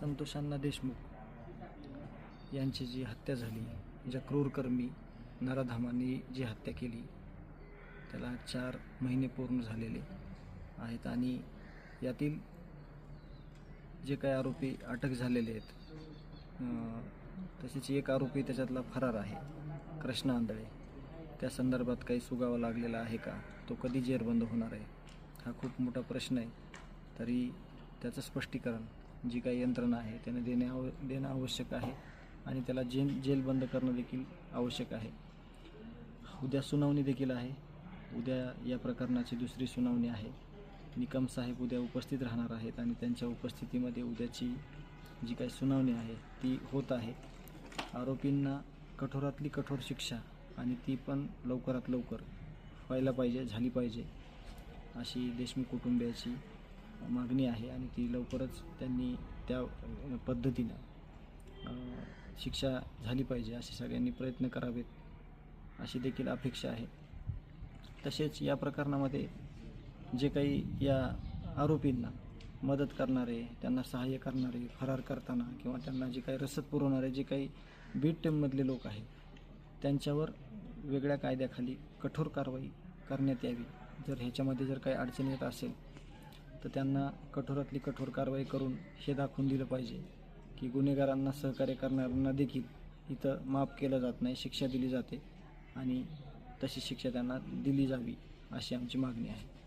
संतोषांना देशमुख यांची जी हत्या झाली ज्या क्रूरकर्मी नराधामांनी जी हत्या केली त्याला चार महिने पूर्ण झालेले आहेत आणि यातील जे काही आरोपी अटक झालेले आहेत तसेच एक आरोपी त्याच्यातला फरार आहे कृष्णा आंधळे. त्या संदर्भात काही सुगावा लागलेला आहे का? तो कधी जेरबंद होणार आहे? हा खूप मोठा प्रश्न आहे. तरी त्याचं स्पष्टीकरण जी काही यंत्रणा आहे त्याने देणे आव देणं आवश्यक आहे आणि त्याला जेल जेलबंद करणं देखील आवश्यक आहे. उद्या सुनावणी देखील आहे. उद्या या प्रकरणाची दुसरी सुनावणी आहे. निकम साहेब उद्या उपस्थित राहणार आहेत आणि त्यांच्या उपस्थितीमध्ये उद्याची जी काही सुनावणी आहे ती होत आहे. आरोपींना कठोरातली कठोर शिक्षा आणि ती पण लवकरात लवकर व्हायला पाहिजे झाली पाहिजे अशी देशमुख कुटुंबियाची मागणी आहे आणि ती लवकरच त्यांनी त्या पद्धतीनं शिक्षा झाली पाहिजे असे सगळ्यांनी प्रयत्न करावेत अशी देखील अपेक्षा आहे. तसेच या प्रकरणामध्ये जे काही या आरोपींना मदत करणारे त्यांना सहाय्य करणारे फरार करताना किंवा त्यांना जे काही रसद पुरवणारे जे काही बीट टीममधले लोक आहेत त्यांच्यावर वेगळ्या कायद्याखाली कठोर कारवाई करण्यात यावी. जर ह्याच्यामध्ये जर काही अडचण येत असेल तर त्यांना कठोरातली कठोर कारवाई करून हे दाखवून दिलं पाहिजे की गुन्हेगारांना सहकार्य करणाऱ्यांना देखील इथं माफ केलं जात नाही शिक्षा दिली जाते आणि तशी शिक्षा त्यांना दिली जावी अशी आमची मागणी आहे.